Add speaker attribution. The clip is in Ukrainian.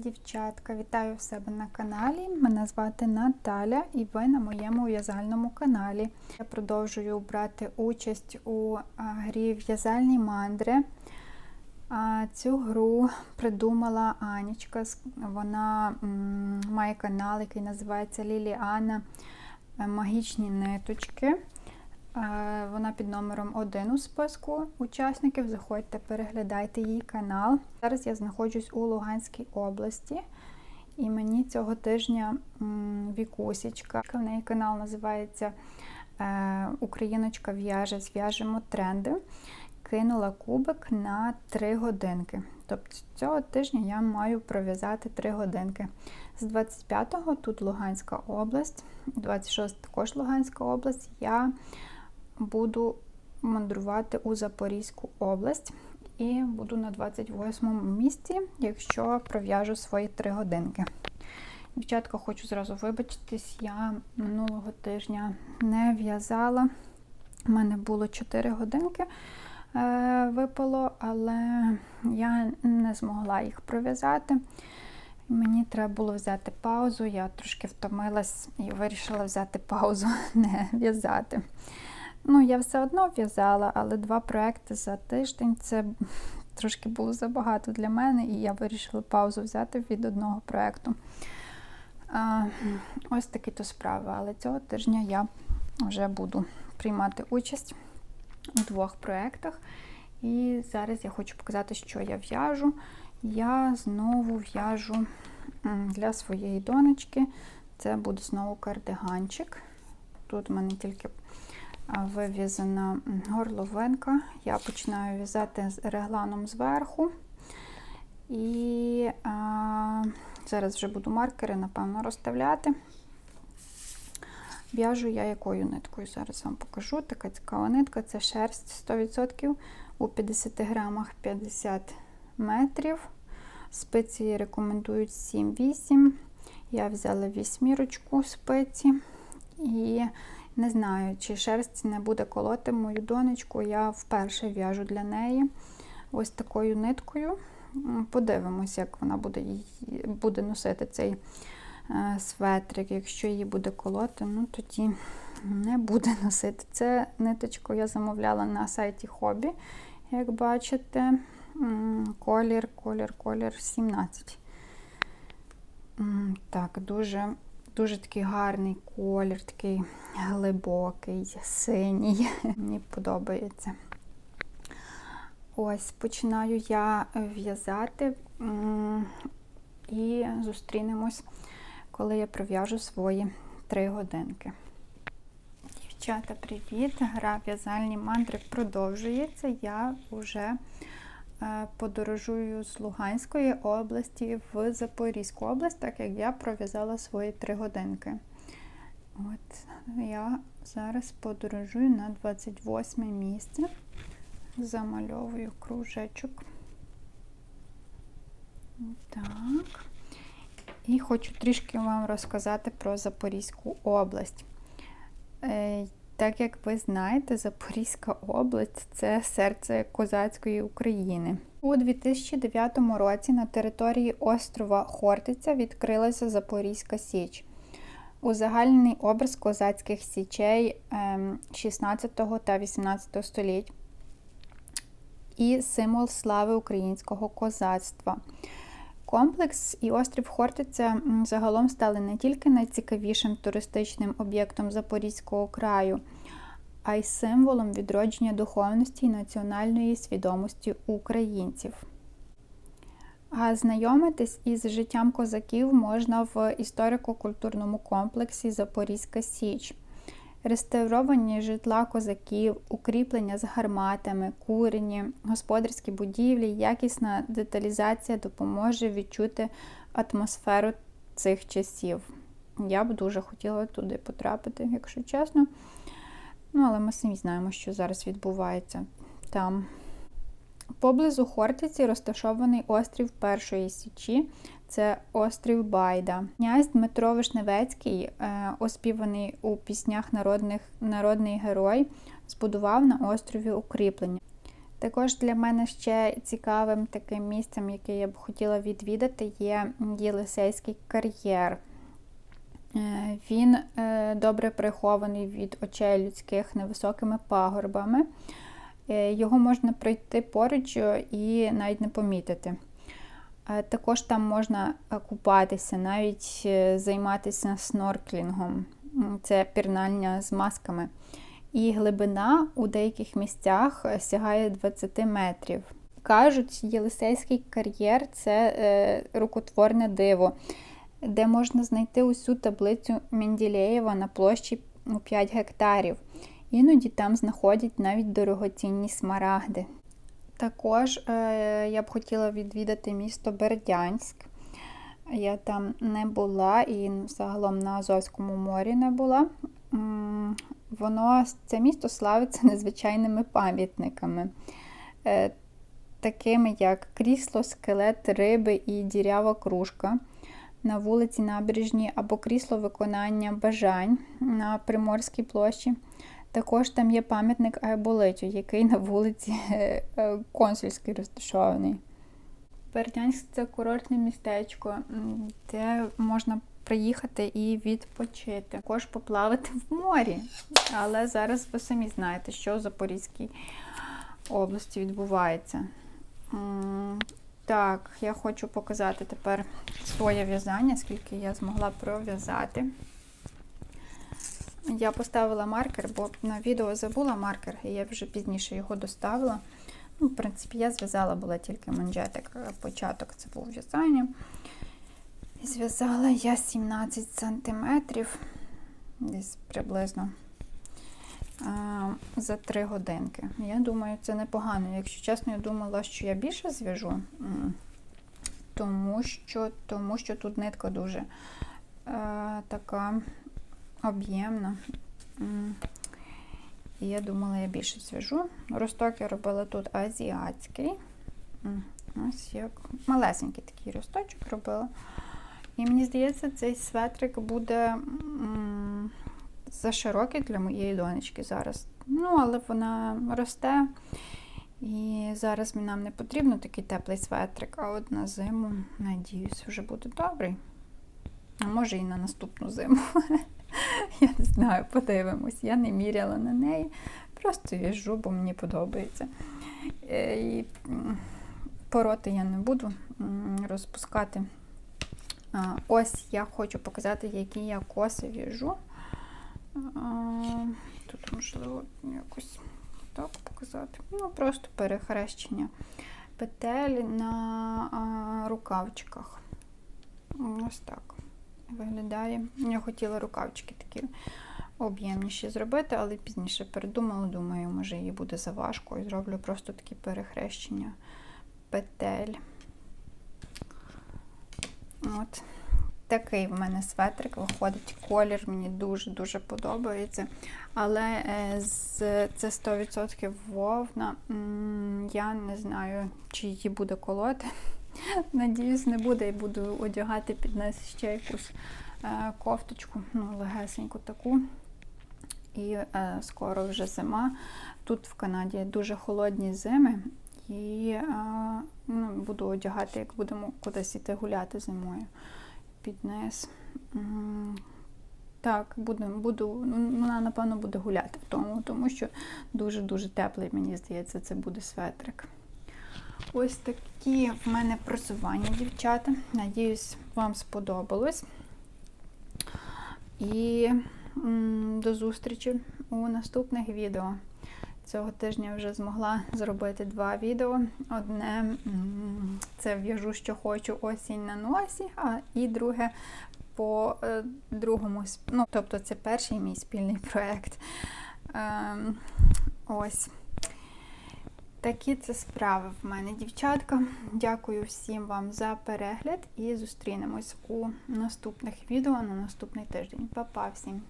Speaker 1: дівчатка! Вітаю в себе на каналі. Мене звати Наталя і ви на моєму в'язальному каналі. Я продовжую брати участь у грі в'язальні мандри. Цю гру придумала Анічка. Вона має канал, який називається Ліліана Магічні ниточки. Вона під номером 1 у списку учасників. Заходьте, переглядайте її канал. Зараз я знаходжусь у Луганській області, і мені цього тижня Вікусічка. В неї канал називається е, Україночка в'яже, зв'яжемо тренди. Кинула кубик на 3 годинки. Тобто цього тижня я маю пров'язати 3 годинки. З 25-го тут Луганська область, 26 також Луганська область. Я буду мандрувати у Запорізьку область і буду на 28-му місці, якщо пров'яжу свої 3 годинки. Дівчатка, хочу зразу вибачитись, я минулого тижня не в'язала. У мене було 4 годинки е, випало, але я не змогла їх пров'язати. Мені треба було взяти паузу, я трошки втомилась і вирішила взяти паузу, не в'язати. Ну, я все одно в'язала, але два проекти за тиждень це трошки було забагато для мене, і я вирішила паузу взяти від одного проекту. А, ось такі то справи. Але цього тижня я вже буду приймати участь у двох проєктах. І зараз я хочу показати, що я в'яжу. Я знову в'яжу для своєї донечки. Це буде знову кардиганчик. Тут в мене тільки вив'язана горловинка. Я починаю в'язати регланом зверху. І а, зараз вже буду маркери, напевно, розставляти. В'яжу я якою ниткою? Зараз вам покажу. Така цікава нитка це шерсть 100% у 50 грамах 50 метрів. Спиці рекомендують 7-8. Я взяла вісьмірочку спиці. І не знаю, чи шерсть не буде колоти мою донечку. Я вперше в'яжу для неї ось такою ниткою. Подивимось, як вона буде, буде носити цей е, светрик. Якщо її буде колоти, ну тоді не буде носити. Це ниточку я замовляла на сайті Хобі, як бачите. Колір, колір, колір 17. Так, дуже, дуже такий гарний колір, такий глибокий, синій. Мені подобається. Ось починаю я в'язати і зустрінемось, коли я пров'яжу свої три годинки. Дівчата, привіт! Гра в'язальні мандри продовжується. Я вже подорожую з Луганської області в Запорізьку область, так як я пров'язала свої три годинки. От я зараз подорожую на 28 місце. Замальовую кружечок. Так. І хочу трішки вам розказати про Запорізьку область. Так як ви знаєте, Запорізька область це серце козацької України. У 2009 році на території острова Хортиця відкрилася Запорізька Січ. Узагальнений образ козацьких січей ем, 16 та 18 століть і символ слави українського козацтва. Комплекс і острів Хортиця загалом стали не тільки найцікавішим туристичним об'єктом Запорізького краю, а й символом відродження духовності і національної свідомості українців. А знайомитись із життям козаків можна в історико-культурному комплексі Запорізька Січ. Реставровані житла козаків, укріплення з гарматами, курені, господарські будівлі, якісна деталізація допоможе відчути атмосферу цих часів. Я б дуже хотіла туди потрапити, якщо чесно. Ну, але ми самі знаємо, що зараз відбувається там. Поблизу Хортиці розташований острів Першої Січі, це острів Байда. Князь Дмитро Вишневецький, е, оспіваний у піснях народних, народний герой, збудував на острові укріплення. Також для мене ще цікавим таким місцем, яке я б хотіла відвідати, є Єлисейський кар'єр. Е, Він е, добре прихований від очей людських невисокими пагорбами. Його можна пройти поруч і навіть не помітити. Е, Також там можна е, купатися, навіть е, займатися снорклінгом. Це пірнання з масками. І глибина у деяких місцях сягає 20 метрів. Кажуть, Єлисейський кар'єр це рукотворне диво, де можна знайти усю таблицю Менділеєва на площі у 5 гектарів. Іноді там знаходять навіть дорогоцінні смарагди. Також е, я б хотіла відвідати місто Бердянськ. Я там не була і загалом на Азовському морі не була. Воно це місто славиться незвичайними пам'ятниками, е, такими як крісло, скелет риби і дірява кружка на вулиці Набережній або крісло виконання бажань на Приморській площі. Також там є пам'ятник Айболитю, який на вулиці е, е, Консульській розташований. Бердянськ це курортне містечко, де можна приїхати і відпочити. Також поплавати в морі. Але зараз ви самі знаєте, що в Запорізькій області відбувається. Так, я хочу показати тепер своє в'язання, скільки я змогла пров'язати. Я поставила маркер, бо на відео забула маркер, і я вже пізніше його доставила. Ну, в принципі, я зв'язала була тільки манжетик, початок це був в'язання. І зв'язала я 17 сантиметрів, десь приблизно за 3 годинки. Я думаю, це непогано. Якщо чесно, я думала, що я більше зв'яжу, тому що, тому що тут нитка дуже е, така об'ємна. І я думала, я більше зв'яжу. Росток я робила тут азіатський. Ось як малесенький такий росточок робила. І мені здається, цей светрик буде м, за широкий для моєї донечки зараз. Ну, але вона росте. І зараз нам не потрібно такий теплий светрик, а от на зиму, надіюсь, вже буде добрий. А може і на наступну зиму. Я не знаю, подивимось. Я не міряла на неї. Просто їжджу, бо мені подобається. Е, І пороти я не буду розпускати. Ось я хочу показати, які я коси в'яжу. Тут можливо якось так показати. Ну, просто перехрещення петель на рукавчиках. Ось так виглядає. Я хотіла рукавчики такі об'ємніші зробити, але пізніше передумала, думаю, може її буде заважко і зроблю просто такі перехрещення петель. От. Такий в мене светрик виходить. Колір мені дуже-дуже подобається. Але е, це 100% вовна. Я не знаю, чи її буде колоти. Надіюсь, не буде і буду одягати під нас ще якусь е, кофточку, ну, легесеньку таку. І е, скоро вже зима. Тут в Канаді дуже холодні зими, і е, ну, буду одягати, як будемо кудись іти гуляти зимою під низ. Так, буду, буду, ну, вона, напевно, буде гуляти в тому, тому що дуже-дуже теплий, мені здається, це буде светрик. Ось такі в мене просування, дівчата. Надіюсь, вам сподобалось. І до зустрічі у наступних відео. Цього тижня вже змогла зробити два відео. Одне це в'яжу, що хочу осінь на носі, а і друге по е, другому. Ну, тобто це перший мій спільний проєкт. Ем, ось. Такі це справи в мене, дівчатка. Дякую всім вам за перегляд і зустрінемось у наступних відео на наступний тиждень. Па-па всім!